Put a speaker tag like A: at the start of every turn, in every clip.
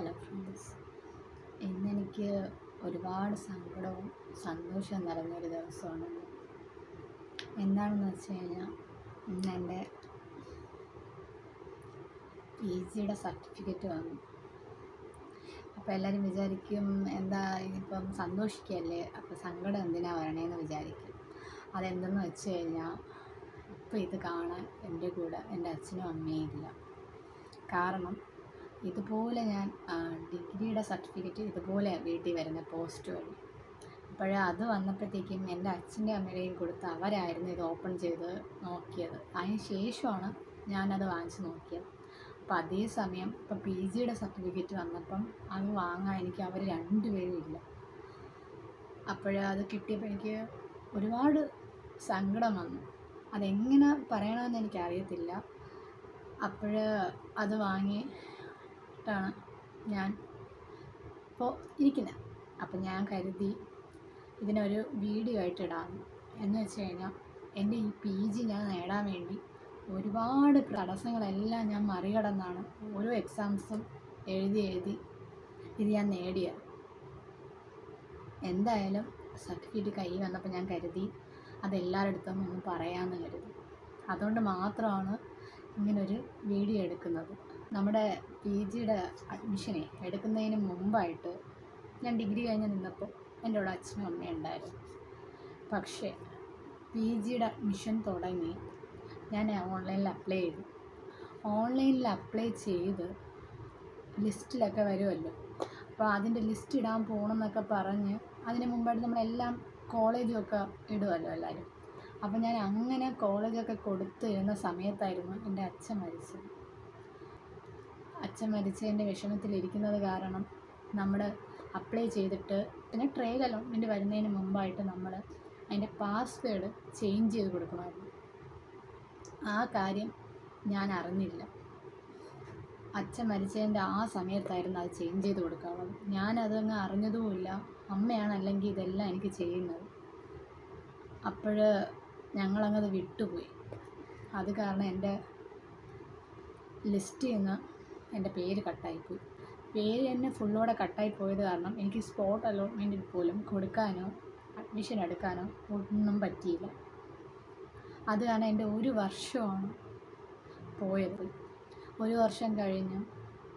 A: Hello friends ഇന്നെനിക്ക് ഒരുപാട് സങ്കടവും സന്തോഷവും നിറഞ്ഞൊരു ദിവസമാണ്. എന്താണെന്ന് വെച്ച് കഴിഞ്ഞാൽ ഇന്ന് എന്റെ പി ജിയുടെ സർട്ടിഫിക്കറ്റ് വന്നു. അപ്പോൾ എല്ലാവരും വിചാരിക്കും എന്താ ഇതിപ്പം സന്തോഷിക്കുകയല്ലേ അപ്പോൾ സങ്കടം എന്തിനാ വരണേന്ന് വിചാരിക്കും. അതെന്തെന്ന് വെച്ച് കഴിഞ്ഞാൽ ഇപ്പോൾ ഇത് കാണാൻ എന്റെ കൂടെ എന്റെ അച്ഛനും അമ്മയും ഇല്ല. കാരണം ഇതുപോലെ ഞാൻ ഡിഗ്രിയുടെ സർട്ടിഫിക്കറ്റ് ഇതുപോലെ വീട്ടിൽ വരുന്ന പോസ്റ്റ് വഴി. അപ്പോഴേ അത് വന്നപ്പോഴത്തേക്കും എന്റെ അച്ഛന്റെ അമ്മയുടെയും കൊടുത്ത് അവരായിരുന്നു ഇത് ഓപ്പൺ ചെയ്ത് നോക്കിയത്. അതിന് ശേഷമാണ് ഞാനത് വാങ്ങിച്ച് നോക്കിയത്. അപ്പം അതേ സമയം ഇപ്പം പി ജിയുടെ സർട്ടിഫിക്കറ്റ് വന്നപ്പം അത് വാങ്ങാൻ എനിക്ക് അവർ രണ്ടുപേരും ഇല്ല. അപ്പോഴേ അത് കിട്ടിയപ്പോൾ എനിക്ക് ഒരുപാട് സങ്കടം വന്നു. അതെങ്ങനെ പറയണമെന്ന് എനിക്കറിയത്തില്ല. അപ്പോൾ അത് വാങ്ങിയിട്ടാണ് ഞാൻ. ഇപ്പോൾ ഇരിക്കുന്നത് അപ്പം ഞാൻ കരുതി ഇതിനൊരു വീഡിയോ ആയിട്ട് ഇടാം. എന്ന് വെച്ച് കഴിഞ്ഞാൽ എന്റെ ഈ പി ജി ഞാൻ നേടാൻ വേണ്ടി ഒരുപാട് തടസ്സങ്ങളെല്ലാം ഞാൻ മറികടന്നാണ് ഓരോ എക്സാംസും എഴുതി എഴുതി ഇത് ഞാൻ നേടിയത്. എന്തായാലും സർട്ടിഫിക്കറ്റ് കൈ വന്നപ്പോൾ ഞാൻ കരുതി അതെല്ലാവരുടെ ഒന്ന് പറയാമെന്ന് കരുതി. അതുകൊണ്ട് മാത്രമാണ് ഇങ്ങനൊരു വീഡിയോ എടുക്കുന്നത്. നമ്മുടെ പി ജിയുടെ അഡ്മിഷനെ എടുക്കുന്നതിന് മുമ്പായിട്ട് ഞാൻ ഡിഗ്രി കഴിഞ്ഞ് നിന്നപ്പോൾ എന്റെ കൂടെ അച്ഛനും അമ്മയും ഉണ്ടായിരുന്നു. പക്ഷേ പി ജിയുടെ അഡ്മിഷൻ തുടങ്ങി ഞാൻ ഓൺലൈനിൽ അപ്ലൈ ചെയ്തു. ഓൺലൈനിൽ അപ്ലൈ ചെയ്ത് ലിസ്റ്റിലൊക്കെ വരുമല്ലോ. അപ്പോൾ അതിന്റെ ലിസ്റ്റ് ഇടാൻ പോകണം എന്നൊക്കെ പറഞ്ഞ് അതിന് മുമ്പായിട്ട് നമ്മളെല്ലാം കോളേജും ഒക്കെ ഇടുമല്ലോ എല്ലാവരും. അപ്പോൾ ഞാൻ അങ്ങനെ കോളേജൊക്കെ കൊടുത്തിരുന്ന സമയത്തായിരുന്നു എന്റെ അച്ഛൻ മരിച്ചത്. അച്ഛൻ മരിച്ചതിന്റെ വിഷമത്തിലിരിക്കുന്നത് കാരണം നമ്മൾ അപ്ലൈ ചെയ്തിട്ട് പിന്നെ ട്രയൽ അലോട്ട്മെന്റ് വരുന്നതിന് മുമ്പായിട്ട് നമ്മൾ അതിന്റെ പാസ്വേഡ് ചേഞ്ച് ചെയ്ത് കൊടുക്കണമായിരുന്നു. ആ കാര്യം ഞാൻ അറിഞ്ഞില്ല. അച്ഛൻ മരിച്ചതിന്റെ ആ സമയത്തായിരുന്നു അത് ചേഞ്ച് ചെയ്ത് കൊടുക്കാവുന്നത്. ഞാനതങ്ങ് അറിഞ്ഞതുമില്ല. അമ്മയാണ് അല്ലെങ്കിൽ ഇതെല്ലാം എനിക്ക് ചെയ്യുന്നത്. അപ്പോൾ ഞങ്ങളങ്ങത് വിട്ടുപോയി. അത് കാരണം എന്റെ ലിസ്റ്റിൽ നിന്ന് എന്റെ പേര് കട്ടായിപ്പോയി. പേര് തന്നെ ഫുള്ളോടെ കട്ടായി പോയത് കാരണം എനിക്ക് സ്പോട്ട് അലോട്ട്മെന്റിൽ പോലും കൊടുക്കാനോ അഡ്മിഷൻ എടുക്കാനോ ഒന്നും പറ്റിയില്ല. അത് കാരണം എന്റെ ഒരു വർഷമാണ് പോയത്. ഒരു വർഷം കഴിഞ്ഞ്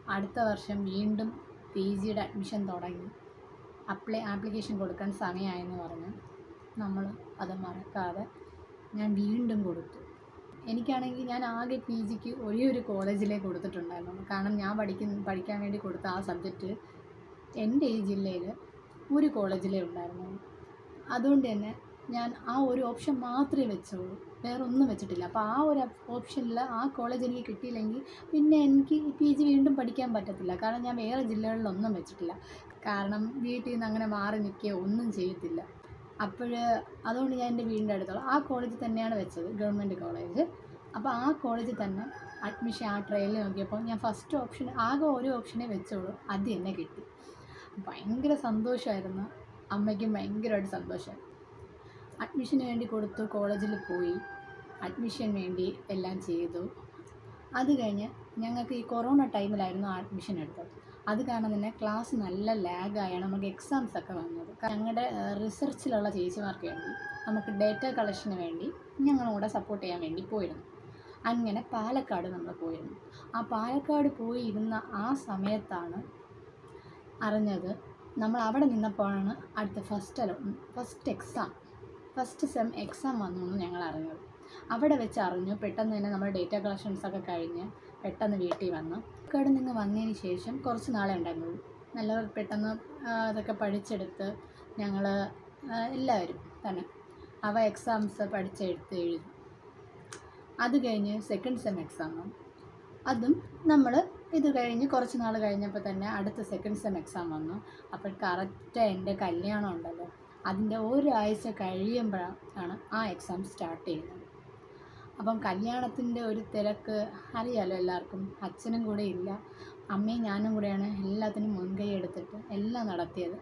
A: അടുത്ത വർഷം വീണ്ടും പി ജിയുടെ അഡ്മിഷൻ തുടങ്ങി. അപ്ലൈ ആപ്ലിക്കേഷൻ കൊടുക്കാൻ സമയമായെന്ന് പറഞ്ഞ് നമ്മൾ അത് മറക്കാതെ ഞാൻ വീണ്ടും കൊടുത്തു. എനിക്കാണെങ്കിൽ ഞാൻ ആകെ പി ജിക്ക് ഒരേ ഒരു കോളേജിലേ കൊടുത്തിട്ടുണ്ടായിരുന്നു. കാരണം ഞാൻ പഠിക്കുന്ന പഠിക്കാൻ വേണ്ടി കൊടുത്ത ആ സബ്ജക്റ്റ് എന്റെ ഈ ജില്ലയിൽ ഒരു കോളേജിലേ ഉണ്ടായിരുന്നുള്ളൂ അതുകൊണ്ട് തന്നെ ഞാൻ ആ ഒരു ഓപ്ഷൻ മാത്രമേ വെച്ചുള്ളൂ. വേറെ ഒന്നും വെച്ചിട്ടില്ല. അപ്പോൾ ആ ഒരു ഓപ്ഷനിൽ ആ കോളേജ് എനിക്ക് കിട്ടിയില്ലെങ്കിൽ പിന്നെ എനിക്ക് പി ജി വീണ്ടും പഠിക്കാൻ പറ്റത്തില്ല. കാരണം ഞാൻ വേറെ ജില്ലകളിലൊന്നും വെച്ചിട്ടില്ല. കാരണം വീട്ടിൽ നിന്ന് അങ്ങനെ മാറി നിൽക്കുകയോ ഒന്നും ചെയ്യത്തില്ല. അപ്പോൾ അതുകൊണ്ട് ഞാൻ എന്റെ വീടിന്റെ അടുത്തുള്ള ആ കോളേജിൽ തന്നെയാണ് വെച്ചത് ഗവൺമെന്റ് കോളേജ് അപ്പോൾ ആ കോളേജിൽ തന്നെ അഡ്മിഷൻ ആ ട്രയലിൽ നോക്കിയപ്പോൾ ഞാൻ ഫസ്റ്റ് ഓപ്ഷൻ ആകെ ഒരു ഓപ്ഷനെ വെച്ചോളൂ അത് എന്നെ കിട്ടി. ഭയങ്കര സന്തോഷമായിരുന്നു. അമ്മയ്ക്കും ഭയങ്കരമായിട്ട് സന്തോഷം. അഡ്മിഷന് വേണ്ടി കൊടുത്തു കോളേജിൽ പോയി. അഡ്മിഷൻ വേണ്ടി എല്ലാം ചെയ്തു. അത് കഴിഞ്ഞ് ഞങ്ങൾക്ക് ഈ കൊറോണ ടൈമിലായിരുന്നു അഡ്മിഷൻ എടുത്തത്. അത് കാരണം തന്നെ ക്ലാസ് നല്ല ലാഗായാണ് നമുക്ക് എക്സാംസ് ഒക്കെ വന്നത്. ഞങ്ങളുടെ റിസർച്ചിലുള്ള ചേച്ചിമാർക്ക് വേണ്ടി നമുക്ക് ഡേറ്റ കളക്ഷന് വേണ്ടി ഞങ്ങളുടെ സപ്പോർട്ട് ചെയ്യാൻ വേണ്ടി പോയിരുന്നു. അങ്ങനെ പാലക്കാട് നമ്മൾ പോയിരുന്നു. ആ പാലക്കാട് പോയി ഇരുന്ന ആ സമയത്താണ് അറിഞ്ഞത് നമ്മൾ അവിടെ നിന്നപ്പോഴാണ് അടുത്ത first hello first exam first sem exam വന്നു എന്ന് ഞങ്ങൾ അറിഞ്ഞത്. അവിടെ വെച്ച് അറിഞ്ഞു പെട്ടെന്ന് തന്നെ നമ്മുടെ ഡേറ്റ കളക്ഷൻസ് ഒക്കെ കഴിഞ്ഞ് പെട്ടെന്ന് വീട്ടിൽ വന്നു. അവിടെ നിന്ന് വന്നതിന് ശേഷം കുറച്ച് നാളെ ഉണ്ടായിരുന്നുള്ളൂ. നല്ല പെട്ടെന്ന് അതൊക്കെ പഠിച്ചെടുത്ത് ഞങ്ങൾ എല്ലാവരും തന്നെ അവ എക്സാംസ് പഠിച്ചെടുത്ത് എഴുതി. അത് കഴിഞ്ഞ് സെക്കൻഡ് സെം എക്സാം വന്നു അതും നമ്മൾ ഇത് കഴിഞ്ഞ് കുറച്ച് നാൾ കഴിഞ്ഞപ്പോൾ തന്നെ അടുത്ത സെക്കൻഡ് സെം എക്സാം വന്നു. അപ്പോൾ കറക്റ്റ് എന്റെ കല്യാണം ഉണ്ടല്ലോ. അതിന്റെ ഒരാഴ്ച കഴിയുമ്പോഴാണ് ആ എക്സാം സ്റ്റാർട്ട് ചെയ്യുന്നത്. അപ്പം കല്യാണത്തിന്റെ ഒരു തിരക്ക് അറിയാലോ എല്ലാവർക്കും. അച്ഛനും കൂടെ ഇല്ല. അമ്മയും ഞാനും കൂടെയാണ് എല്ലാത്തിനും മുൻകൈ എടുത്തിട്ട് എല്ലാം നടത്തിയത്.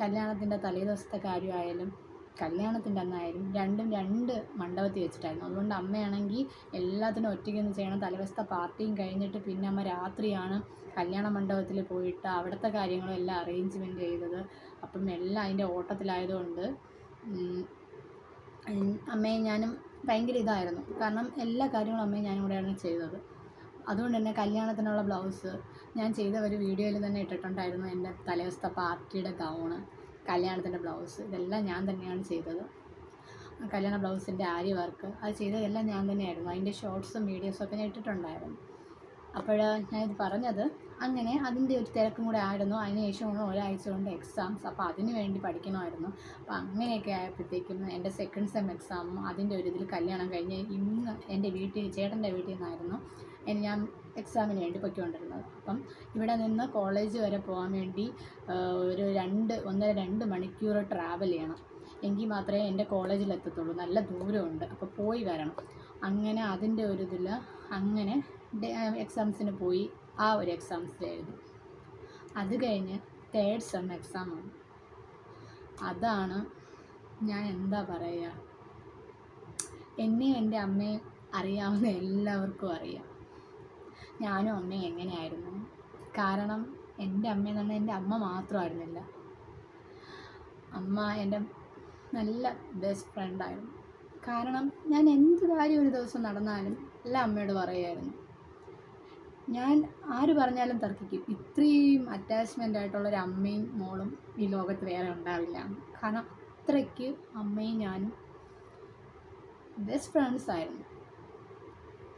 A: കല്യാണത്തിന്റെ തലേദിവസത്തെ കാര്യമായാലും കല്യാണത്തിന്റെ അന്നായാലും രണ്ടും രണ്ട് മണ്ഡപത്തിൽ വെച്ചിട്ടായിരുന്നു. അതുകൊണ്ട് അമ്മയാണെങ്കിൽ എല്ലാത്തിനും ഒറ്റയ്ക്കൊന്ന് ചെയ്യണം. തലേദിവസത്തെ പാർട്ടിയും കഴിഞ്ഞിട്ട് പിന്നെ അമ്മ രാത്രിയാണ് കല്യാണ മണ്ഡപത്തിൽ പോയിട്ട് അവിടുത്തെ കാര്യങ്ങളും എല്ലാം അറേഞ്ച്മെന്റ് ചെയ്തത്. അപ്പം എല്ലാം അതിന്റെ ഓട്ടത്തിലായതുകൊണ്ട് അമ്മയും ഞാനും ഭയങ്കര ഇതായിരുന്നു. കാരണം എല്ലാ കാര്യങ്ങളും അമ്മയും ഞാൻ ഇവിടെയാണ് ചെയ്തത്. അതുകൊണ്ട് തന്നെ കല്യാണത്തിനുള്ള ബ്ലൗസ് ഞാൻ ചെയ്ത ഒരു വീഡിയോയിൽ തന്നെ ഇട്ടിട്ടുണ്ടായിരുന്നു. എന്റെ തലേദിവസത്തെ പാർട്ടിയുടെ ഗൗണ് കല്യാണത്തിന്റെ ബ്ലൗസ് ഇതെല്ലാം ഞാൻ തന്നെയാണ് ചെയ്തത്. കല്യാണ ബ്ലൗസിന്റെ ആരി വർക്ക് അത് ചെയ്തതെല്ലാം ഞാൻ തന്നെയായിരുന്നു. അതിന്റെ ഷോർട്സും വീഡിയോസും ഒക്കെ ഞാൻ ഇട്ടിട്ടുണ്ടായിരുന്നു. അപ്പോൾ ഞാനിത് പറഞ്ഞത് അങ്ങനെ അതിന്റെ ഒരു തിരക്കും കൂടെ ആയിരുന്നു. അതിനുശേഷം ഒരാഴ്ച കൊണ്ട് എക്സാംസ് അപ്പോൾ അതിന് വേണ്ടി പഠിക്കണമായിരുന്നു. അപ്പോൾ അങ്ങനെയൊക്കെ ആയപ്പോഴത്തേക്കും എന്റെ സെക്കൻഡ് സെം എക്സാമും അതിന്റെ ഒരു ഇതിൽ കല്യാണം കഴിഞ്ഞ് ഇന്ന് എന്റെ വീട്ടിൽ ചേട്ടന്റെ വീട്ടിൽ നിന്നായിരുന്നു ഞാൻ എക്സാമിന് വേണ്ടി പൊയ്ക്കൊണ്ടിരുന്നത്. അപ്പം ഇവിടെ നിന്ന് കോളേജ് വരെ പോകാൻ വേണ്ടി ഒരു രണ്ട് ഒന്നര രണ്ട് മണിക്കൂർ ട്രാവൽ ചെയ്യണം. എങ്കിൽ മാത്രമേ എന്റെ കോളേജിൽ എത്തത്തുള്ളൂ. നല്ല ദൂരമുണ്ട്. അപ്പോൾ പോയി വരണം. അങ്ങനെ അതിന്റെ ഒരു ഇതിൽ അങ്ങനെ എക്സാംസിന് പോയി. ആ ഒരു എക്സാംസിൽ എഴുതി. അത് കഴിഞ്ഞ് തേർഡ് സെം എക്സാമാണ് അതാണ് ഞാൻ എന്താ പറയുക എന്നെയും എന്റെ അമ്മയും അറിയാവുന്ന എല്ലാവർക്കും അറിയാം. ഞാനും അമ്മയും എങ്ങനെയായിരുന്നു? കാരണം എന്റെ അമ്മ എന്ന് പറഞ്ഞാൽ എന്റെ അമ്മ മാത്രമായിരുന്നില്ല. അമ്മ എന്റെ നല്ല ബെസ്റ്റ് ഫ്രണ്ടായിരുന്നു കാരണം ഞാൻ എന്ത് കാര്യം ഒരു ദിവസം നടന്നാലും എല്ലാം അമ്മയോട് പറയുമായിരുന്നു ഞാൻ ആര് പറഞ്ഞാലും തർക്കിക്കും. ഇത്രയും അറ്റാച്ച്മെന്റ് ആയിട്ടുള്ള ഒരു അമ്മയും മോളും ഈ ലോകത്ത് വേറെ ഉണ്ടാവില്ല. കാരണം അത്രയ്ക്ക് അമ്മയും ഞാനും ബെസ്റ്റ് ഫ്രണ്ട്സ് ആയിരുന്നു.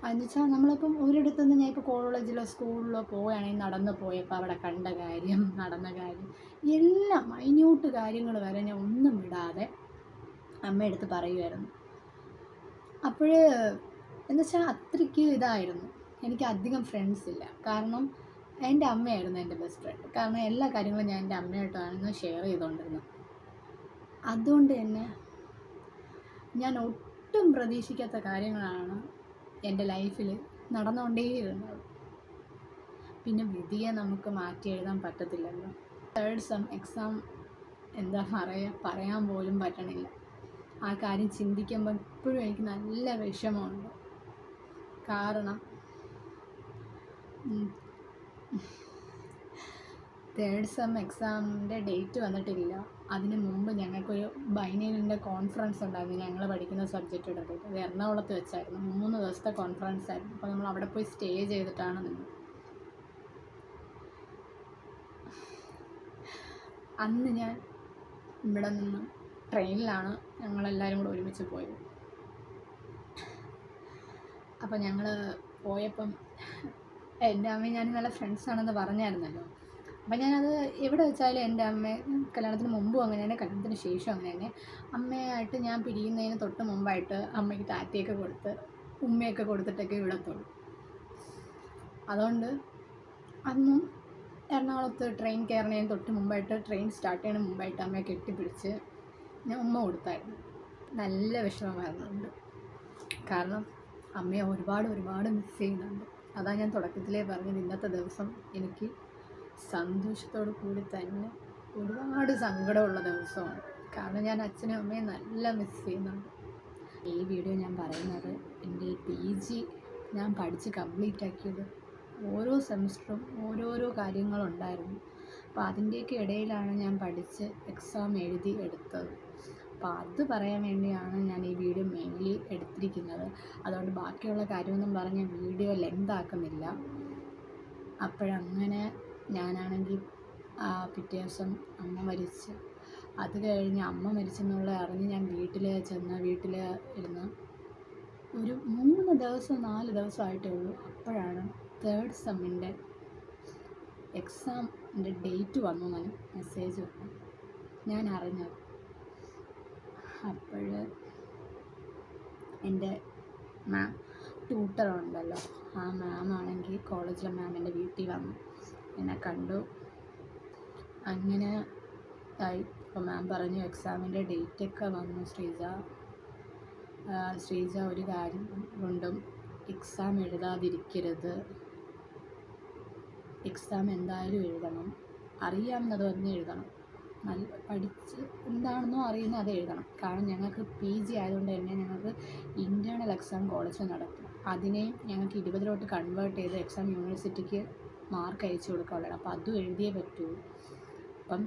A: അതെന്ന് വെച്ചാൽ നമ്മളിപ്പം ഒരിടത്തുനിന്ന് ഞാൻ ഇപ്പോൾ കോളേജിലോ സ്കൂളിലോ പോവുകയാണെങ്കിൽ നടന്ന് പോയപ്പോൾ അവിടെ കണ്ട കാര്യം നടന്ന കാര്യം എല്ലാം മൈന്യൂട്ട് കാര്യങ്ങൾ വരെ ഞാൻ ഒന്നും വിടാതെ അമ്മയെടുത്ത് പറയുമായിരുന്നു അപ്പോൾ എന്ന് വെച്ചാൽ അത്രയ്ക്ക് ഇതായിരുന്നു. എനിക്ക് അധികം ഫ്രണ്ട്സ് ഇല്ല. കാരണം എന്റെ അമ്മയായിരുന്നു എന്റെ ബെസ്റ്റ് ഫ്രണ്ട് കാരണം എല്ലാ കാര്യങ്ങളും ഞാൻ എന്റെ അമ്മയായിട്ടാണ് ഷെയർ ചെയ്തുകൊണ്ടിരുന്നത് അതുകൊണ്ട് തന്നെ ഞാൻ ഒട്ടും പ്രതീക്ഷിക്കാത്ത കാര്യങ്ങളാണ് എന്റെ ലൈഫിൽ നടന്നുകൊണ്ടേയിരുന്നത് പിന്നെ വിധിയെ നമുക്ക് മാറ്റി എഴുതാൻ പറ്റത്തില്ലല്ലോ. തേർഡ് സം എക്സാം എന്താ പറയുക പറയാൻ പോലും പറ്റണില്ല. ആ കാര്യം ചിന്തിക്കുമ്പോൾ ഇപ്പോഴും എനിക്ക് നല്ല വിഷമമുണ്ട്. കാരണം തേർഡ് സെം എക്സാമിന്റെ ഡേറ്റ് വന്നിട്ടില്ല. അതിന് മുമ്പ് ഞങ്ങൾക്കൊരു ബൈനലിന്റെ കോൺഫറൻസ് ഉണ്ടായിരുന്നു. ഞങ്ങൾ പഠിക്കുന്ന സബ്ജക്റ്റ് എടുത്തിട്ട് അത് എറണാകുളത്ത് വെച്ചായിരുന്നു. മൂന്ന് ദിവസത്തെ കോൺഫറൻസ് ആയിരുന്നു. അപ്പോൾ നമ്മൾ അവിടെ പോയി സ്റ്റേ ചെയ്തിട്ടാണ് നിന്ന് അന്ന് ഞാൻ ഇവിടെ നിന്ന് ട്രെയിനിലാണ് ഞങ്ങളെല്ലാവരും കൂടെ ഒരുമിച്ച് പോയത്. അപ്പോൾ ഞങ്ങൾ പോയപ്പം എന്റെ അമ്മയും ഞാൻ നല്ല ഫ്രണ്ട്സാണെന്ന് പറഞ്ഞായിരുന്നല്ലോ. അപ്പം ഞാനത് എവിടെ വെച്ചാലും എന്റെ അമ്മ കല്യാണത്തിന് മുമ്പും അങ്ങനെ തന്നെ കല്യാണത്തിന് ശേഷം അങ്ങനെ തന്നെ അമ്മയായിട്ട് ഞാൻ പിരിയുന്നതിന് തൊട്ട് മുമ്പായിട്ട് അമ്മയ്ക്ക് ടാറ്റയൊക്കെ കൊടുത്ത് ഉമ്മയൊക്കെ കൊടുത്തിട്ടൊക്കെ വിടത്തുള്ളൂ. അതുകൊണ്ട് അന്നും എറണാകുളത്ത് ട്രെയിൻ കയറുന്നതിന് തൊട്ട് മുമ്പായിട്ട് ട്രെയിൻ സ്റ്റാർട്ട് ചെയ്യുന്നതിന് മുമ്പായിട്ട് അമ്മയെ കെട്ടിപ്പിടിച്ച് ഞാൻ ഉമ്മ കൊടുത്തായിരുന്നു. നല്ല വിഷമമായിരുന്നുണ്ട് കാരണം അമ്മയെ ഒരുപാട് ഒരുപാട് മിസ് ചെയ്യുന്നുണ്ട്. അതാ ഞാൻ തുടക്കത്തിലേ പറഞ്ഞത് ഇന്നത്തെ ദിവസം എനിക്ക് സന്തോഷത്തോടു കൂടി തന്നെ ഒരുപാട് സങ്കടമുള്ള ദിവസമാണ്. കാരണം ഞാൻ അച്ഛനും അമ്മയും നല്ല മിസ് ചെയ്യുന്നുണ്ട്. ഈ വീഡിയോ ഞാൻ പറയുന്നത് എന്റെ പി ജി ഞാൻ പഠിച്ച് കംപ്ലീറ്റ് ആക്കിയത് ഓരോ സെമിസ്റ്ററും ഓരോരോ കാര്യങ്ങളുണ്ടായിരുന്നു. അപ്പോൾ അതിന്റെയൊക്കെ ഇടയിലാണ് ഞാൻ പഠിച്ച് എക്സാം എഴുതി എടുത്തത്. അപ്പോൾ അത് പറയാൻ വേണ്ടിയാണ് ഞാൻ ഈ വീഡിയോ മെയിൻലി എടുത്തിരിക്കുന്നത്. അതുകൊണ്ട് ബാക്കിയുള്ള കാര്യമൊന്നും പറഞ്ഞ് വീഡിയോ ലെങ്ത് ആക്കുന്നില്ല. അപ്പോഴങ്ങനെ ഞാനാണെങ്കിൽ പിറ്റേ ദിവസം അമ്മ മരിച്ച്. അത് കഴിഞ്ഞ് അമ്മ മരിച്ചെന്നുള്ള അറിഞ്ഞ് ഞാൻ വീട്ടിൽ ചെന്ന് വീട്ടിൽ ഇരുന്ന് ഒരു മൂന്ന് ദിവസം നാല് ദിവസമായിട്ടേ ഉള്ളൂ. അപ്പോഴാണ് തേർഡ് സെമ്മിന്റെ എക്സാമിന്റെ ഡേറ്റ് വന്നു ഞാൻ മെസ്സേജ് വന്നു. ഞാൻ അറിഞ്ഞത്. അപ്പോൾ എന്റെ മാം ട്യൂട്ടർ ഉണ്ടല്ലോ. ആ മാം ആണെങ്കിൽ കോളേജിലെ മാം എന്റെ വീട്ടിൽ വന്നു. എന്നെ കണ്ടു. അങ്ങനെ ആയി. അപ്പോൾ മാം പറഞ്ഞു എക്സാമിന്റെ ഡേറ്റൊക്കെ വന്നു ശ്രീജ. ശ്രീജ ഒരു കാര്യം കൊണ്ടും എക്സാം എഴുതാതിരിക്കരുത്. എക്സാം എന്തായാലും എഴുതണം. അറിയാവുന്നത് തന്നെ എഴുതണം. നല്ല പഠിച്ച് എന്താണെന്നോ അറിയുന്ന അത് എഴുതണം. കാരണം ഞങ്ങൾക്ക് പി ജി ആയതുകൊണ്ട് തന്നെ ഞങ്ങൾക്ക് ഇന്റേർണൽ എക്സാം കോളേജിൽ നടക്കും അതിനെയും ഞങ്ങൾക്ക് ഇരുപതിലോട്ട് കൺവേർട്ട് ചെയ്ത് എക്സാം യൂണിവേഴ്സിറ്റിക്ക് മാർക്ക് അയച്ചു കൊടുക്കാനുള്ളതാണ്. അപ്പോൾ അതും എഴുതിയേ പറ്റുള്ളൂ അപ്പം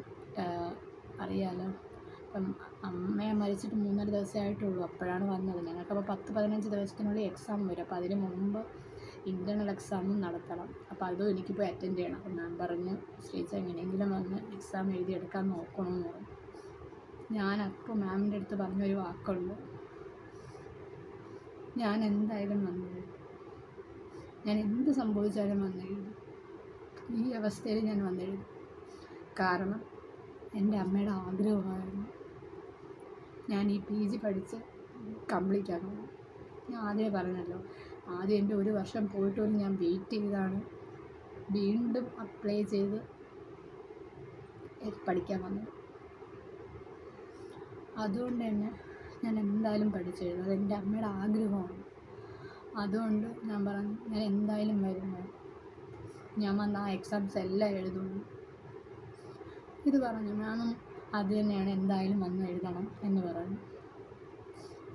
A: അറിയാലോ. അപ്പം അമ്മയെ മരിച്ചിട്ട് മൂന്നര ദിവസമേ ആയിട്ടുള്ളൂ. അപ്പോഴാണ് വന്നത്. ഞങ്ങൾക്കപ്പോൾ പത്ത് പതിനഞ്ച് ദിവസത്തിനുള്ളിൽ എക്സാം വരും. അപ്പോൾ അതിന് മുമ്പ് ഇന്റേർണൽ എക്സാമും നടത്തണം. അപ്പോൾ അതും എനിക്കിപ്പോൾ അറ്റൻഡ് ചെയ്യണം. അപ്പം ഞാൻ പറഞ്ഞു ശ്രീജ എങ്ങനെയെങ്കിലും വന്ന് എക്സാം എഴുതിയെടുക്കാൻ നോക്കണമെന്ന് പറഞ്ഞു. ഞാൻ അപ്പോൾ മാമിന്റെ അടുത്ത് പറഞ്ഞൊരു വാക്കുണ്ട്. ഞാൻ എന്തായാലും വന്നു ഞാൻ എന്ത് സംഭവിച്ചാലും വന്നെഴുതും ഈ അവസ്ഥയിൽ ഞാൻ വന്നെഴുതും കാരണം എന്റെ അമ്മയുടെ ആഗ്രഹമായിരുന്നു. ഞാൻ ഈ പി ജി പഠിച്ച് കംപ്ലീറ്റ് ആക്കണം. ഞാൻ ആദ്യമേ പറഞ്ഞല്ലോ ആദ്യം എന്റെ ഒരു വർഷം പോയിട്ട് ഞാൻ വെയിറ്റ് ചെയ്താണ് വീണ്ടും അപ്ലൈ ചെയ്ത് പഠിക്കാൻ വന്നത് അതുകൊണ്ട് തന്നെ ഞാൻ എന്തായാലും പഠിച്ചെഴുതും അത് എന്റെ അമ്മയുടെ ആഗ്രഹമാണ്. അതുകൊണ്ട് ഞാൻ പറഞ്ഞു ഞാൻ എന്തായാലും വരുന്നു ഞാൻ വന്ന ആ എക്സാംസ് എല്ലാം എഴുതുന്നു. ഇത് പറഞ്ഞു ഞാനും അത് തന്നെയാണ് എന്തായാലും വന്ന് എഴുതണം എന്ന് പറഞ്ഞു.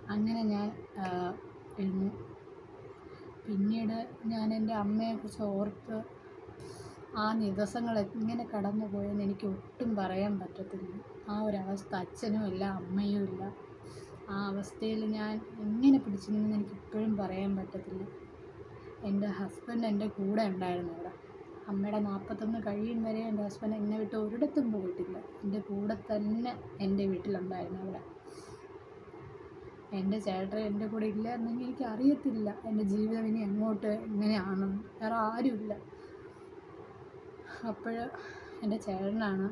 A: അങ്ങനെ ഞാൻ ഇരുന്നു പിന്നീട് ഞാൻ എന്റെ അമ്മയെക്കുറിച്ച് ഓർത്ത് ആ ദിവസങ്ങൾ എങ്ങനെ കടന്നു പോയെന്ന് എനിക്ക് ഒട്ടും പറയാൻ പറ്റത്തില്ല. ആ ഒരവസ്ഥ അച്ഛനും ഇല്ല അമ്മയും ഇല്ല. ആ അവസ്ഥയിൽ ഞാൻ എങ്ങനെ പിടിച്ചു നിന്നെന്ന് എനിക്ക് ഇപ്പോഴും പറയാൻ പറ്റത്തില്ല. എന്റെ ഹസ്ബൻഡ് എന്റെ കൂടെ ഉണ്ടായിരുന്നു അവിടെ. അമ്മയുടെ നാൽപ്പത്തൊന്ന് കഴിയും വരെ എന്റെ ഹസ്ബൻഡ് എന്നെ വിട്ട് ഒരിടത്തും പോയിട്ടില്ല. എന്റെ കൂടെ തന്നെ എന്റെ വീട്ടിലുണ്ടായിരുന്നു അവിടെ. എന്റെ ചേട്ടൻ എന്റെ കൂടെ ഇല്ല എന്നെങ്കിൽ എനിക്ക് അറിയത്തില്ല എന്റെ ജീവിതം ഇനി എങ്ങോട്ട് എങ്ങനെയാണെന്ന് വേറെ ആരുമില്ല. അപ്പോൾ എന്റെ ചേട്ടനാണ്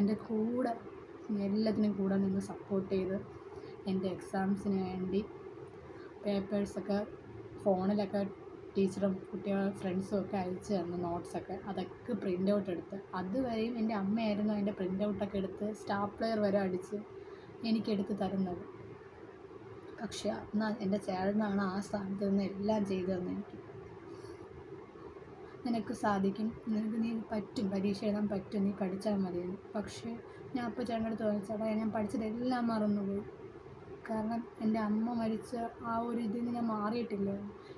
A: എന്റെ കൂടെ എല്ലാത്തിനും കൂടെ നിന്ന് സപ്പോർട്ട് ചെയ്ത് എന്റെ എക്സാംസിന് വേണ്ടി പേപ്പേഴ്സൊക്കെ ഫോണിലൊക്കെ ടീച്ചറും കുട്ടികളും ഫ്രണ്ട്സും ഒക്കെ അയച്ചു തന്നു നോട്ട്സൊക്കെ അതൊക്കെ പ്രിന്റ് ഔട്ട് എടുത്ത്. അതുവരെയും എന്റെ അമ്മയായിരുന്നു അതിന്റെ പ്രിന്റ് ഔട്ടൊക്കെ എടുത്ത് സ്റ്റാപ്ലെയർ വരെ അടിച്ച് എനിക്കെടുത്ത് തരുന്നത്. പക്ഷേ അന്ന് എന്റെ ചേട്ടനാണ് ആ സ്ഥാനത്ത് നിന്ന് എല്ലാം ചെയ്തു തന്നെ എനിക്ക് നിനക്ക് സാധിക്കും. നിനക്ക് നീ പറ്റും. പരീക്ഷ എഴുതാൻ പറ്റും. നീ പഠിച്ചാൽ മതിയെന്ന്. പക്ഷേ ഞാൻ അപ്പോൾ ചേട്ടന്റെ അടുത്ത് ചേട്ടാ ഞാൻ പഠിച്ചതെല്ലാം മറന്നുപോയി. കാരണം എന്റെ അമ്മ മരിച്ച ആ ഒരു ഇതിൽ നിന്ന് ഞാൻ മാറിയിട്ടില്ല?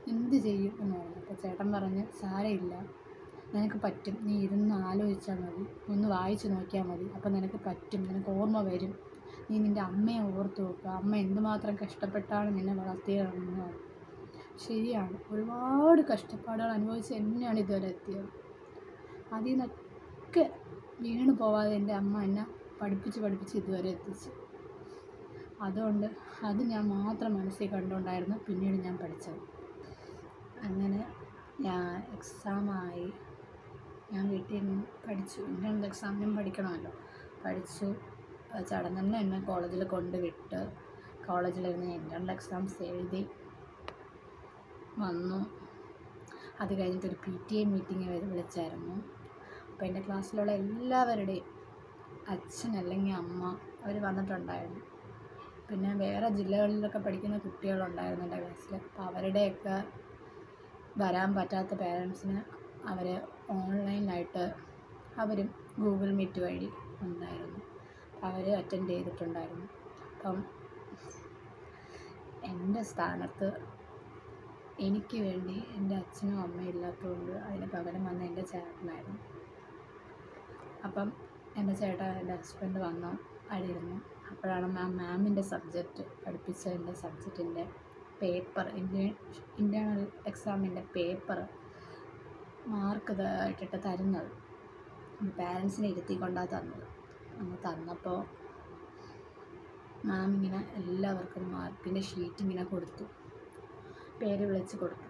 A: എന്ത് ചെയ്യും? എന്ന് പറഞ്ഞു. അപ്പോൾ ചേട്ടൻ പറഞ്ഞ് സാരമില്ല. നിനക്ക് പറ്റും. നീ ഇരുന്ന് ആലോചിച്ചാൽ മതി. ഒന്ന് വായിച്ച് നോക്കിയാൽ മതി. അപ്പോൾ നിനക്ക് പറ്റും. നിനക്ക് ഓർമ്മ വരും. നീ നിന്റെ അമ്മയെ ഓർത്ത് നോക്കുക അമ്മ എന്തുമാത്രം കഷ്ടപ്പെട്ടാണ് നിന്നെ വളർത്തിയതെന്ന് ശരിയാണ്. ഒരുപാട് കഷ്ടപ്പാടുകൾ അനുഭവിച്ച് എന്നെയാണ് ഇതുവരെ എത്തിയത്. അതിൽ നിന്നൊക്കെ വീണ് പോവാതെ എന്റെ അമ്മ എന്നെ പഠിപ്പിച്ച് പഠിപ്പിച്ച് ഇതുവരെ എത്തിച്ചു. അതുകൊണ്ട് അത് ഞാൻ മാത്രം മനസ്സിൽ കണ്ടുകൊണ്ടായിരുന്നു പിന്നീട് ഞാൻ പഠിച്ചത്. അങ്ങനെ ഞാൻ എക്സാമായി ഞാൻ വീട്ടിൽ നിന്ന് പഠിച്ചു. ഇന്റർണൽ എക്സാമിനും പഠിക്കണമല്ലോ. പഠിച്ചു. ചടങ്ങ് തന്നെ എന്നെ കോളേജിൽ കൊണ്ടുവിട്ട് കോളേജിലിരുന്ന് രണ്ട് എക്സാംസ് എഴുതി വന്നു. അത് കഴിഞ്ഞിട്ട് ഒരു പി ടി എ മീറ്റിംഗ് വരെ വിളിച്ചായിരുന്നു. അപ്പോൾ എന്റെ ക്ലാസ്സിലുള്ള എല്ലാവരുടെയും അച്ഛൻ അല്ലെങ്കിൽ അമ്മ അവർ വന്നിട്ടുണ്ടായിരുന്നു. പിന്നെ വേറെ ജില്ലകളിലൊക്കെ പഠിക്കുന്ന കുട്ടികളുണ്ടായിരുന്നു എന്റെ ക്ലാസ്സിൽ അപ്പോൾ അവരുടെയൊക്കെ വരാൻ പറ്റാത്ത പേരൻസിന് അവർ ഓൺലൈനായിട്ട് അവരും ഗൂഗിൾ മീറ്റ് വഴി ഉണ്ടായിരുന്നു. അവർ അറ്റൻഡ് ചെയ്തിട്ടുണ്ടായിരുന്നു. അപ്പം എന്റെ സ്ഥാനത്ത് എനിക്ക് വേണ്ടി എന്റെ അച്ഛനും അമ്മയും ഇല്ലാത്തതുകൊണ്ട് അതിന് പകരം വന്ന എന്റെ ചേട്ടനായിരുന്നു. അപ്പം എന്റെ ചേട്ടൻ എന്റെ ഹസ്ബൻഡ് വന്നു അടിയിരുന്നു അപ്പോഴാണ് മാം മാമിന്റെ സബ്ജക്റ്റ് പഠിപ്പിച്ച എന്റെ സബ്ജക്റ്റിന്റെ പേപ്പർ ഇന്റേ ഇന്റേണൽ എക്സാമിന്റെ പേപ്പർ മാർക്ക് ഇട്ടിട്ട് തരുന്നത്. പാരൻസിനെ ഇരുത്തിക്കൊണ്ടാണ് തന്നത്. അന്ന് തന്നപ്പോൾ മാം ഇങ്ങനെ എല്ലാവർക്കും മാർക്കിന്റെ ഷീറ്റ് ഇങ്ങനെ കൊടുത്തു. പേര് വിളിച്ച് കൊടുത്തു.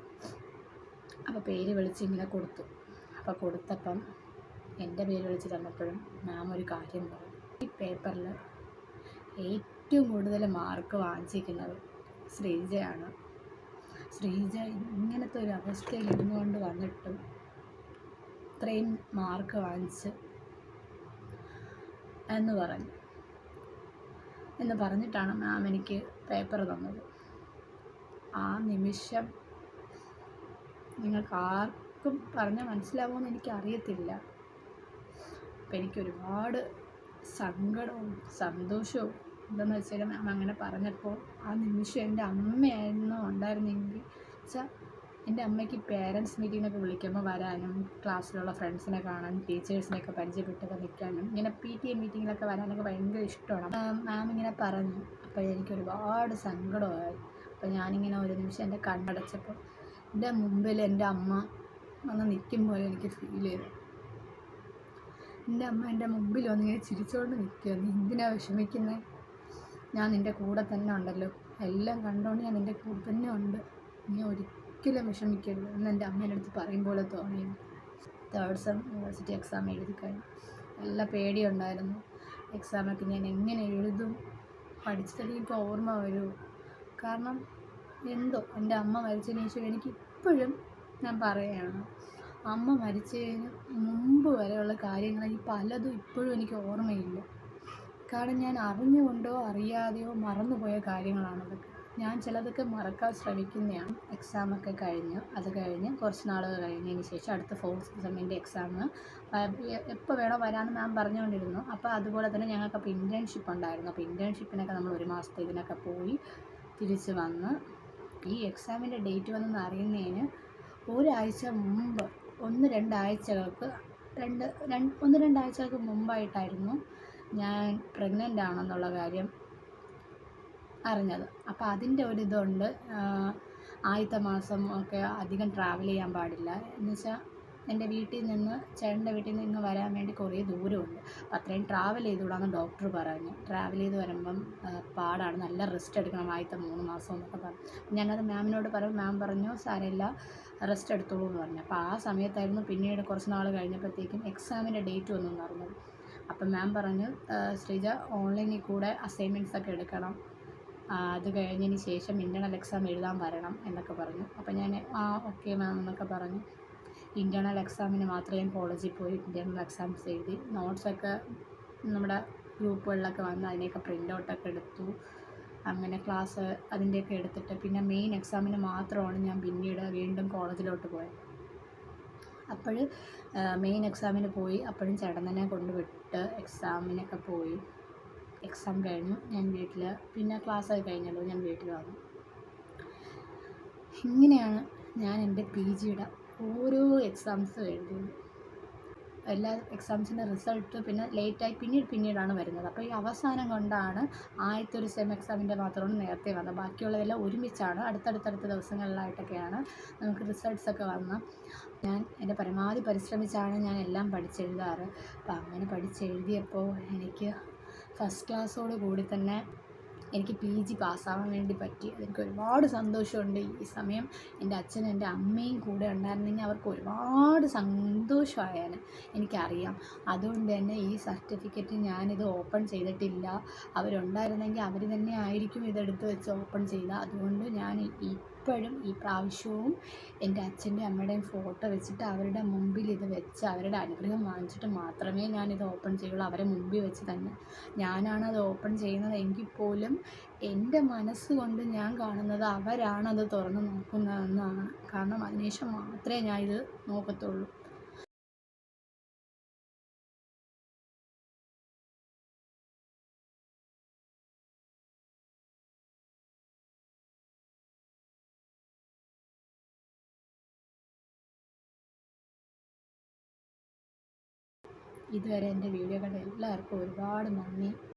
A: അപ്പോൾ പേര് വിളിച്ച് ഇങ്ങനെ കൊടുത്തു. അപ്പോൾ കൊടുത്തപ്പം എന്റെ പേര് വിളിച്ച് തന്നപ്പോഴും മാം ഒരു കാര്യം പറഞ്ഞു. ഈ പേപ്പറിൽ ഏറ്റവും കൂടുതൽ മാർക്ക് വാങ്ങിച്ചിരിക്കുന്നത് ശ്രീജയാണ്. ശ്രീജ ഇങ്ങനത്തെ ഒരു അവസ്ഥയിൽ ഇരുന്നുകൊണ്ട് വന്നിട്ടും ഇത്രയും മാർക്ക് വാങ്ങിച്ച് എന്ന് പറഞ്ഞു. എന്ന് പറഞ്ഞിട്ടാണ് മാം എനിക്ക് പേപ്പർ തന്നത്. ആ നിമിഷം നിങ്ങൾക്ക് ആർക്കും പറഞ്ഞാൽ മനസ്സിലാവുമെന്ന് എനിക്ക് അറിയത്തില്ല അപ്പം എനിക്ക് ഒരുപാട് സങ്കടവും സന്തോഷവും എന്താണെന്ന് വെച്ചാൽ മാം അങ്ങനെ പറഞ്ഞപ്പോൾ ആ നിമിഷം എന്റെ അമ്മയായിരുന്നു ഉണ്ടായിരുന്നെങ്കിൽ വെച്ചാൽ എന്റെ അമ്മയ്ക്ക് പേരൻസ് മീറ്റിങ്ങിനൊക്കെ വിളിക്കുമ്പോൾ വരാനും ക്ലാസ്സിലുള്ള ഫ്രണ്ട്സിനെ കാണാനും ടീച്ചേഴ്സിനെയൊക്കെ പരിചയപ്പെട്ടൊക്കെ നിൽക്കാനും ഇങ്ങനെ പി ടി എ മീറ്റിങ്ങിലൊക്കെ വരാനൊക്കെ ഭയങ്കര ഇഷ്ടമാണ്. മാം ഇങ്ങനെ പറഞ്ഞു. അപ്പോൾ എനിക്ക് ഒരുപാട് സങ്കടമായി. അപ്പോൾ ഞാനിങ്ങനെ ഒരു നിമിഷം എന്റെ കണ്ണടച്ചപ്പോൾ എന്റെ മുമ്പിൽ എന്റെ അമ്മ വന്ന് നിൽക്കും പോലെ എനിക്ക് ഫീൽ ചെയ്തു. എന്റെ അമ്മ എന്റെ മുമ്പിൽ വന്ന് ഇങ്ങനെ ചിരിച്ചുകൊണ്ട് നിൽക്കുക നീ എന്തിനാ വിഷമിക്കുന്നത് ഞാൻ നിന്റെ കൂടെ തന്നെ ഉണ്ടല്ലോ. എല്ലാം കണ്ടുകൊണ്ട് ഞാൻ നിന്റെ കൂടെ തന്നെ ഉണ്ട്. നീ ഒരിക്കലും വിഷമിക്കരുത് എന്ന് എന്റെ അമ്മേന്റെ അടുത്ത് പറയും പോലെ തോന്നി തേർഡ് സെം യൂണിവേഴ്സിറ്റി എക്സാം എഴുതി കഴിഞ്ഞു. നല്ല പേടിയുണ്ടായിരുന്നു. എക്സാമൊക്കെ ഞാൻ എങ്ങനെ എഴുതും? പഠിച്ചിട്ടൊക്കെ എനിക്ക് ഓർമ്മ വരൂ. കാരണം എന്തോ എന്റെ അമ്മ മരിച്ചതിന് ശേഷം എനിക്ക് ഇപ്പോഴും ഞാൻ പറയുകയാണ്. അമ്മ മരിച്ചതിന് മുമ്പ് വരെയുള്ള കാര്യങ്ങൾ പലതും ഇപ്പോഴും എനിക്ക് ഓർമ്മയില്ല. കാരണം ഞാൻ അറിഞ്ഞുകൊണ്ടോ അറിയാതെയോ മറന്നുപോയ കാര്യങ്ങളാണതൊക്കെ ഞാൻ ചിലതൊക്കെ മറക്കാൻ ശ്രമിക്കുന്നതാണ്. എക്സാമൊക്കെ കഴിഞ്ഞു അത് കഴിഞ്ഞ് കുറച്ച് നാളുകൾ കഴിഞ്ഞതിന് ശേഷം അടുത്ത ഫോർത്ത് സെമ്മിന്റെ എക്സാം എപ്പോൾ വേണോ വരാമെന്ന് മാം പറഞ്ഞുകൊണ്ടിരുന്നു. അപ്പോൾ അതുപോലെ തന്നെ ഞങ്ങൾക്ക് അപ്പോൾ ഇന്റേൺഷിപ്പ് ഉണ്ടായിരുന്നു. അപ്പോൾ ഇന്റേൺഷിപ്പിനൊക്കെ നമ്മൾ ഒരു മാസത്തെ ഇതിനൊക്കെ പോയി തിരിച്ച് വന്ന് ഈ എക്സാമിന്റെ ഡേറ്റ് വന്നെന്ന് അറിയുന്നതിന് ഒരാഴ്ച മുമ്പ് ഒന്ന് രണ്ടാഴ്ചകൾക്ക് രണ്ട് രണ്ട് ഒന്ന് രണ്ടാഴ്ചകൾക്ക് മുമ്പായിട്ടായിരുന്നു ഞാൻ പ്രഗ്നന്റ് ആണെന്നുള്ള കാര്യം അറിഞ്ഞത്. അപ്പോൾ അതിന്റെ ഒരു ഇതുണ്ട് ആദ്യത്തെ മാസം ഒക്കെ അധികം ട്രാവൽ ചെയ്യാൻ പാടില്ല. എന്ന് വെച്ചാൽ എന്റെ വീട്ടിൽ നിന്ന് ചേട്ടന്റെ വീട്ടിൽ നിന്ന് വരാൻ വേണ്ടി കുറേ ദൂരമുണ്ട്. അപ്പോൾ അത്രയും ട്രാവൽ ചെയ്തുകൂടാന്ന് ഡോക്ടർ പറഞ്ഞു. ട്രാവൽ ചെയ്ത് വരുമ്പം പാടാണ്. നല്ല റെസ്റ്റ് എടുക്കണം ആദ്യത്തെ മൂന്ന് മാസം എന്നൊക്കെ പറഞ്ഞു. ഞാനത് മാമിനോട് പറഞ്ഞു മാം പറഞ്ഞു സാരമില്ല റെസ്റ്റ് എടുത്തോളൂ എന്ന് പറഞ്ഞു. അപ്പോൾ ആ സമയത്തായിരുന്നു പിന്നീട് കുറച്ച് നാൾ കഴിഞ്ഞപ്പോഴത്തേക്കും എക്സാമിന്റെ ഡേറ്റ് വന്നു പറഞ്ഞത് അപ്പം മാം പറഞ്ഞു ശ്രീജ ഓൺലൈനിൽ കൂടെ അസൈൻമെന്റ്സ് ഒക്കെ എടുക്കണം. അത് കഴിഞ്ഞതിന് ശേഷം ഇന്റേണൽ എക്സാം എഴുതാൻ വരണം എന്നൊക്കെ പറഞ്ഞു. അപ്പോൾ ഞാൻ ആ ഓക്കെ മാം എന്നൊക്കെ പറഞ്ഞു. ഇന്റേണൽ എക്സാമിന് മാത്രമേ ഞാൻ കോളേജിൽ പോയി ഇന്റേണൽ എക്സാംസ് എഴുതി. നോട്ട്സൊക്കെ നമ്മുടെ ഗ്രൂപ്പുകളിലൊക്കെ വന്ന് അതിനെയൊക്കെ പ്രിന്റ് ഔട്ടൊക്കെ എടുത്തു. അങ്ങനെ ക്ലാസ് അതിന്റെയൊക്കെ എടുത്തിട്ട് പിന്നെ മെയിൻ എക്സാമിന് മാത്രമാണ് ഞാൻ പിന്നീട് വീണ്ടും കോളേജിലോട്ട് പോയത് അപ്പോൾ മെയിൻ എക്സാമിന് പോയി. അപ്പോഴും ചേട്ടൻ തന്നെ കൊണ്ടുവിട്ട് എക്സാമിനൊക്കെ പോയി. എക്സാം കഴിഞ്ഞു. ഞാൻ വീട്ടിൽ പിന്നെ ക്ലാസ് ആയി കഴിഞ്ഞല്ലോ ഞാൻ വീട്ടിൽ വന്നു. ഇങ്ങനെയാണ് ഞാൻ എന്റെ പി ജിയുടെ ഓരോ എക്സാംസ് എഴുതിയത്. എല്ലാ എക്സാംസിന്റെ റിസൾട്ട് പിന്നെ ലേറ്റായി പിന്നീട് പിന്നീടാണ് വരുന്നത്. അപ്പോൾ ഈ അവസാനം കൊണ്ടാണ് ആദ്യത്തെ ഒരു സെം എക്സാമിന്റെ മാത്രമാണ് നേരത്തെ വന്നത്. ബാക്കിയുള്ളതെല്ലാം ഒരുമിച്ചാണ് അടുത്തടുത്തടുത്ത ദിവസങ്ങളിലായിട്ടൊക്കെയാണ് നമുക്ക് റിസൾട്ട്സ് ഒക്കെ വന്ന് ഞാൻ എന്റെ പരമാവധി പരിശ്രമിച്ചാണ് ഞാൻ എല്ലാം പഠിച്ചെഴുതാറ്. അപ്പോൾ അങ്ങനെ പഠിച്ചെഴുതിയപ്പോൾ എനിക്ക് ഫസ്റ്റ് ക്ലാസ്സോട് കൂടി തന്നെ എനിക്ക് പി ജി പാസ്സാവാൻ വേണ്ടി പറ്റി. അതെനിക്ക് ഒരുപാട് സന്തോഷമുണ്ട്. ഈ സമയം എന്റെ അച്ഛനും എന്റെ അമ്മയും കൂടെ ഉണ്ടായിരുന്നെങ്കിൽ അവർക്ക് ഒരുപാട് സന്തോഷമായേനെ. എനിക്കറിയാം. അതുകൊണ്ട് തന്നെ ഈ സർട്ടിഫിക്കറ്റ് ഞാനിത് ഓപ്പൺ ചെയ്തിട്ടില്ല. അവരുണ്ടായിരുന്നെങ്കിൽ അവർ തന്നെ ആയിരിക്കും ഇതെടുത്ത് വെച്ച് ഓപ്പൺ ചെയ്ത. അതുകൊണ്ട് ഞാൻ ഇപ്പോഴും ഈ പ്രാവശ്യവും എന്റെ അച്ഛന്റെയും അമ്മയുടെയും ഫോട്ടോ വെച്ചിട്ട് അവരുടെ മുമ്പിൽ ഇത് വെച്ച് അവരുടെ അനുഗ്രഹം വാങ്ങിച്ചിട്ട് മാത്രമേ ഞാനിത് ഓപ്പൺ ചെയ്യുള്ളൂ. അവരെ മുമ്പിൽ വെച്ച് തന്നെ. ഞാനാണ് അത് ഓപ്പൺ ചെയ്യുന്നത് എങ്കിൽ പോലും എന്റെ മനസ്സുകൊണ്ട് ഞാൻ കാണുന്നത് അവരാണത് തുറന്ന് നോക്കുന്നതെന്നാണ്. കാരണം അതിനുശേഷം മാത്രമേ ഞാൻ ഇത് നോക്കത്തുള്ളൂ. ഇതുവരെ എന്റെ വീഡിയോ കണ്ട എല്ലാവർക്കും ഒരുപാട് നന്ദി.